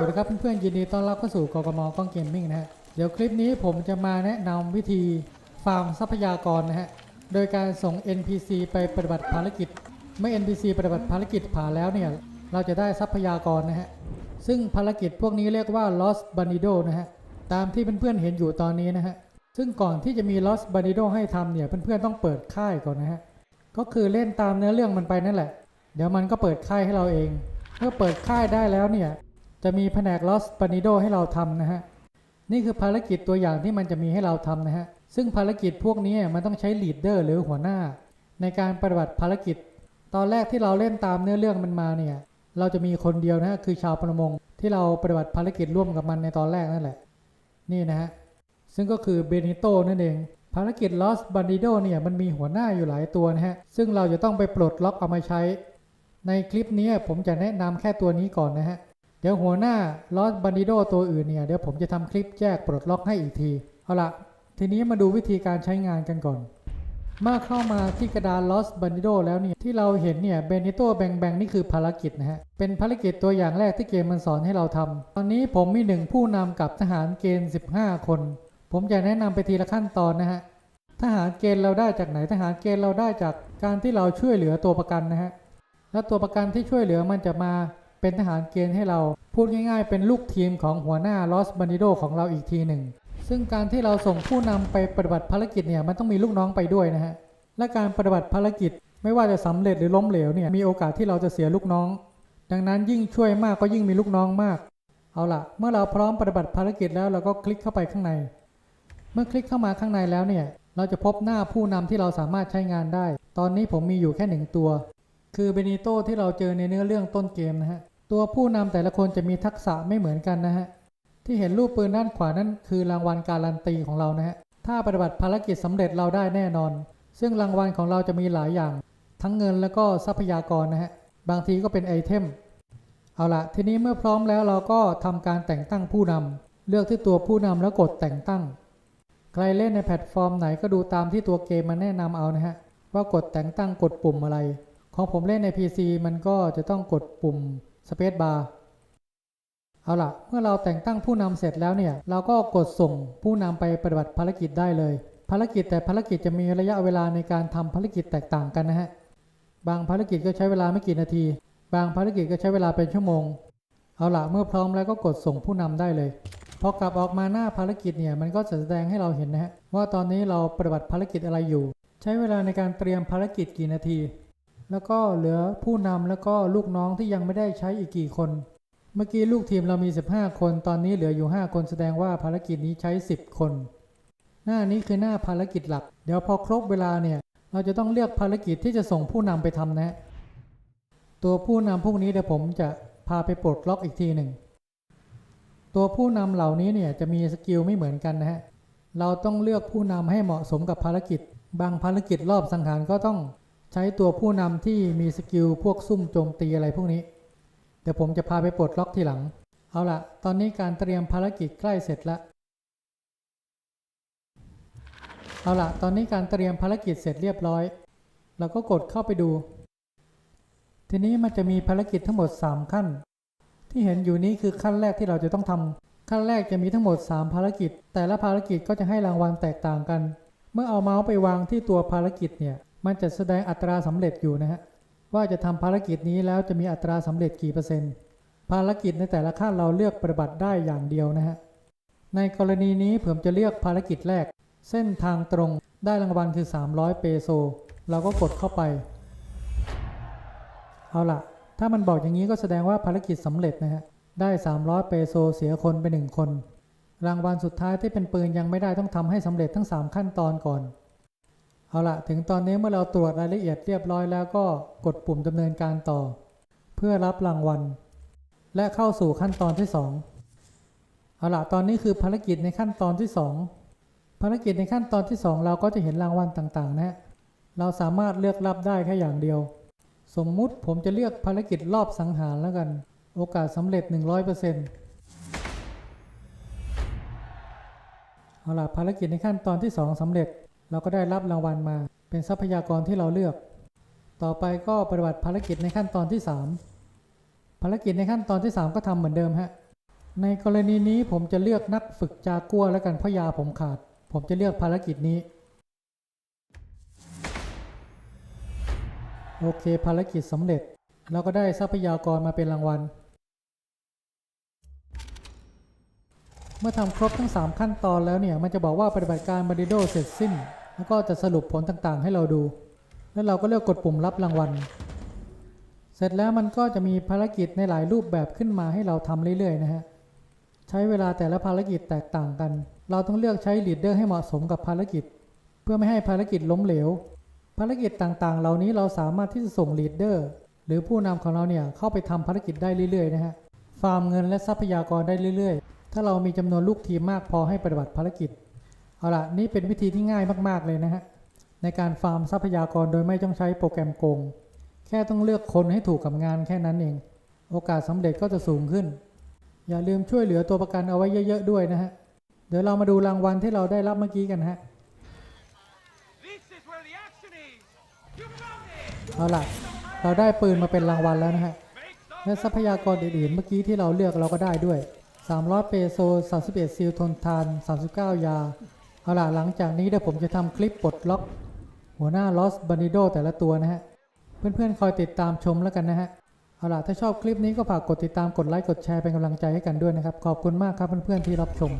วัสดีครับเพื่อนๆยินดีต้อนรับเข้าสู่กกมกล้องเกมมิ่งนะฮะเดี๋ยวคลิปนี้ผมจะมาแนะนำวิธีฟาร์มทรัพยากรนะฮะโดยการส่ง NPC ไปปฏิบัติภารกิจ เมื่อ NPC ปฏิบัติภารกิจผ่านแล้วเนี่ยเราจะได้ทรัพยากรนะฮะซึ่งภารกิจพวกนี้เรียกว่า Lost Banido นะฮะตามที่เพื่อนๆเห็นอยู่ตอนนี้นะฮะซึ่งก่อนที่จะมี Lost Banido ให้ทำเนี่ยเพื่อนๆต้องเปิดค่ายก่อนนะฮะก็คือเล่นตามเนื้อเรื่องมันไปนั่นแหละ เดี๋ยวมันก็เปิดค่ายให้เราเอง เมื่อเปิดค่ายได้แล้วเนี่ย จะมีแผนก Lost b a n i d o ให้เราทำนะฮะ นี่คือภารกิจตัวอย่างที่มันจะมีให้เราทำนะฮะ ซึ่งภารกิจพวกนี้มันต้องใช้ลีดเดอร์หรือหัวหน้า ในการปฏิบัติภารกิจ ตอนแรกที่เราเล่นตามเนื้อเรื่องมันมาเนี่ย เราจะมีคนเดียวนะฮะคือชาวประมง ที่เราปฏิบัติภารกิจร่วมกับมันในตอนแรกนั่นแหละ นี่นะฮะ ซึ่งก็คือเบนิโตนั่นเอง ภารกิจ Lost b a n d i d o เนี่ยมันมีหัวหน้าอยู่หลายตัวนะฮะ ซึ่งเราจะต้องไปปลดล็อกเอามาใช้ ในคลิปนี้ผมจะแนะนำแค่ตัวนี้ก่อนนะฮะ เดี๋ยวหัวหน้า Lost b a n d i d o ตัวอื่นเนี่ย เดี๋ยวผมจะทำคลิปแยกปลดล็อกให้อีกที เอาละทีนี้มาดูวิธีการใช้งานกันก่อน เมื่อเข้ามาที่กระดาน Lost b a n d i d o แล้วเนี่ย ที่เราเห็นเนี่ย b e n i t o แบงแบงนี่คือภารกิจนะฮะ เป็นภารกิจตัวอย่างแรกที่เกมมันสอนให้เราทำ ตอนนี้ผมมีหนึ่งผู้นำกับทหารเกณฑ์ 15 คน ผมจะแนะนำไปทีละขั้นตอนนะฮะ ทหารเกณฑ์เราได้จากไหน ทหารเกณฑ์เราได้จากการที่เราช่วยเหลือตัวประกันนะฮะ แล้วตัวประกันที่ช่วยเหลือมันจะมาเป็นทหารเกณฑ์ให้เรา พูดง่ายๆ เป็นลูกทีมของหัวหน้าลอสบันดิโดของเราอีกทีหนึ่ง ซึ่งการที่เราส่งผู้นำไปปฏิบัติภารกิจเนี่ยมันต้องมีลูกน้องไปด้วยนะฮะ และการปฏิบัติภารกิจไม่ว่าจะสำเร็จหรือล้มเหลวเนี่ยมีโอกาสที่เราจะเสียลูกน้อง ดังนั้นยิ่งช่วยมากก็ยิ่งมีลูกน้องมาก เอาละเมื่อเราพร้อมปฏิบัติภารกิจแล้วเราก็คลิกเข้าไปข้างใน เมื่อคลิกเข้ามาข้างในแล้วเนี่ยเราจะพบหน้าผู้นำที่เราสามารถใช้งานได้ ตอนนี้ผมมีอยู่แค่หนึ่งตัว คือเบนิโตที่เราเจอในเนื้อเรื่องต้นเกมนะฮะ ตัวผู้นำแต่ละคนจะมีทักษะไม่เหมือนกันนะฮะ ที่เห็นรูปปืนด้านขวานั่นคือรางวัลการันตีของเรานะฮะ ถ้าปฏิบัติภารกิจสำเร็จเราได้แน่นอน ซึ่งรางวัลของเราจะมีหลายอย่าง ทั้งเงินแล้วก็ทรัพยากรนะฮะ บางทีก็เป็นไอเทม เอาละทีนี้เมื่อพร้อมแล้วเราก็ทำการแต่งตั้งผู้นำเลือกที่ตัวผู้นำแล้วกดแต่งตั้ง ใครเล่นในแพลตฟอร์มไหนก็ดูตามที่ตัวเกมมันแนะนำเอานะฮะ ว่ากดแต่งตั้งกดปุ่มอะไร ของผมเล่นใน PC มันก็จะต้องกดปุ่ม Space Bar เอาล่ะเมื่อเราแต่งตั้งผู้นำเสร็จแล้วเนี่ย เราก็กดส่งผู้นำไปปฏิบัติภารกิจได้เลย ภารกิจแต่ภารกิจจะมีระยะเวลาในการทำภารกิจแตกต่างกันนะฮะ บางภารกิจก็ใช้เวลาไม่กี่นาที บางภารกิจก็ใช้เวลาเป็นชั่วโมง เอาล่ะเมื่อพร้อมแล้วก็กดส่งผู้นำได้เลยพอกลับออกมาหน้าภารกิจเนี่ยมันก็จะแสดงให้เราเห็นนะฮะว่าตอนนี้เราปฏิบัติภารกิจอะไรอยู่ ใช้เวลาในการเตรียมภารกิจกี่นาที แล้วก็เหลือผู้นำแล้วก็ลูกน้องที่ยังไม่ได้ใช้อีกกี่คน เมื่อกี้ลูกทีมเรามี 15 คน ตอนนี้เหลืออยู่ 5 คนแสดงว่าภารกิจนี้ใช้ 10 คน หน้านี้คือหน้าภารกิจหลัก เดี๋ยวพอครบเวลาเนี่ย เราจะต้องเลือกภารกิจที่จะส่งผู้นำไปทำนะฮะตัวผู้นำพวกนี้เดี๋ยวผมจะพาไปปลดล็อกอีกทีหนึ่ง ตัวผู้นำเหล่านี้เนี่ยจะมีสกิลไม่เหมือนกันนะฮะ เราต้องเลือกผู้นำให้เหมาะสมกับภารกิจ บางภารกิจรอบสังหารก็ต้อง ใช้ตัวผู้นำที่มีสกิลพวกซุ่มโจมตีอะไรพวกนี้ เดี๋ยวผมจะพาไปปลดล็อกทีหลัง เอาละตอนนี้การเตรียมภารกิจใกล้เสร็จแล้วเอาละตอนนี้การเตรียมภารกิจเสร็จเรียบร้อย เราก็กดเข้าไปดู ทีนี้มันจะมีภารกิจทั้งหมด 3 ขั้น ที่เห็นอยู่นี้คือขั้นแรกที่เราจะต้องทำขั้นแรกจะมีทั้งหมด 3 ภารกิจ แต่ละภารกิจก็จะให้รางวัลแตกต่างกัน เมื่อเอาเมาส์ไปวางที่ตัวภารกิจเนี่ย มันจะแสดงอัตราสำเร็จอยู่นะฮะว่าจะทำภารกิจนี้แล้วจะมีอัตราสำเร็จกี่เปอร์เซ็นต์ภารกิจในแต่ละขั้นเราเลือกปฏิบัติได้อย่างเดียวนะฮะในกรณีนี้ผมจะเลือกภารกิจแรก เส้นทางตรงได้รางวัลคือ 300 เปโซ เราก็กดเข้าไป เอาล่ะ ถ้ามันบอกอย่างนี้ก็แสดงว่าภารกิจสำเร็จนะฮะ ได้ 300 เปโซเสียคนไปหนึ่งคน รางวัลสุดท้ายที่เป็นปืนยังไม่ได้ต้องทำให้สำเร็จทั้ง 3 ขั้นตอนก่อน เอาละถึงตอนนี้เมื่อเราตรวจรายละเอียดเรียบร้อยแล้วก็กดปุ่มดำเนินการต่อ เพื่อรับรางวัล และเข้าสู่ขั้นตอนที่ 2 เอาละตอนนี้คือภารกิจในขั้นตอนที่ 2 ภารกิจในขั้นตอนที่ 2 เราก็จะเห็นรางวัลต่างๆ นะ เราสามารถเลือกรับได้แค่อย่างเดียว สมมุติผมจะเลือกภารกิจรอบสังหารแล้วกัน โอกาสสำเร็จ 100%เอาล่ะภารกิจในขั้นตอนที่ 2สำเร็จ เราก็ได้รับรางวัลมา เป็นทรัพยากรที่เราเลือก ต่อไปก็ปฏิบัติภารกิจในขั้นตอนที่ 3 ภารกิจในขั้นตอนที่ 3 ก็ทำเหมือนเดิมฮะ ในกรณีนี้ผมจะเลือกนักฝึกจากัวแล้วกันเพราะยาผมขาด ผมจะเลือกภารกิจนี้ โอเค ภารกิจสำเร็จ เราก็ได้ทรัพยากรมาเป็นรางวัลเมื่อทำครบทั้ง 3 ขั้นตอนแล้วเนี่ย มันจะบอกว่าปฏิบัติการบ a ดิโดเสร็จสิ้น แล้วก็จะสรุปผลต่างๆ ให้เราดู แล้วเราก็เลือกกดปุ่มรับรางวัล เสร็จแล้วมันก็จะมีภารกิจในหลายรูปแบบขึ้นมาให้เราทำเรื่อยๆนะฮะ ใช้เวลาแต่ละภารกิจแตกต่างกัน เราต้องเลือกใช้ลีดเดอร์ให้เหมาะสมกับภารกิจ เพื่อไม่ให้ภารกิจล้มเหลว ภารกิจต่างๆ เหล่านี้เราสามารถที่จะส่งลีดเดอร์หรือผู้นำของเราเนี่ยเข้าไปทำภารกิจได้เรื่อยๆนะฮะ ฟาร์มเงินและทรัพยากรได้เรื่อยๆ ถ้าเรามีจำนวนลูกทีมมากพอให้ปฏิบัติภารกิจ เอาล่ะนี่เป็นวิธีที่ง่ายมากๆเลยนะฮะในการฟาร์มทรัพยากรโดยไม่ต้องใช้โปรแกรมโกง แค่ต้องเลือกคนให้ถูกกับงานแค่นั้นเอง โอกาสสำเร็จก็จะสูงขึ้น อย่าลืมช่วยเหลือตัวประกันเอาไว้เยอะๆด้วยนะฮะ เดี๋ยวเรามาดูรางวัลที่เราได้รับเมื่อกี้กันฮะเอาล่ะ เราได้ปืนมาเป็นรางวัลแล้วนะฮะ และทรัพยากรอื่นๆเมื่อกี้ที่เราเลือกเราก็ได้ด้วย 300 เปโซ 31 ซิลทนทาน 39 ยา เอาล่ะหลังจากนี้เดี๋ยวผมจะทำคลิปปลดล็อก หัวหน้าลอสบันิโดแต่ละตัวนะฮะ เพื่อนๆ คอยติดตามชมแล้วกันนะฮะ เอาล่ะ ถ้าชอบคลิปนี้ก็ฝากกดติดตามกดไลค์กดแชร์เป็นกำลังใจให้กันด้วยนะครับ ขอบคุณมากครับเพื่อนๆที่รับชม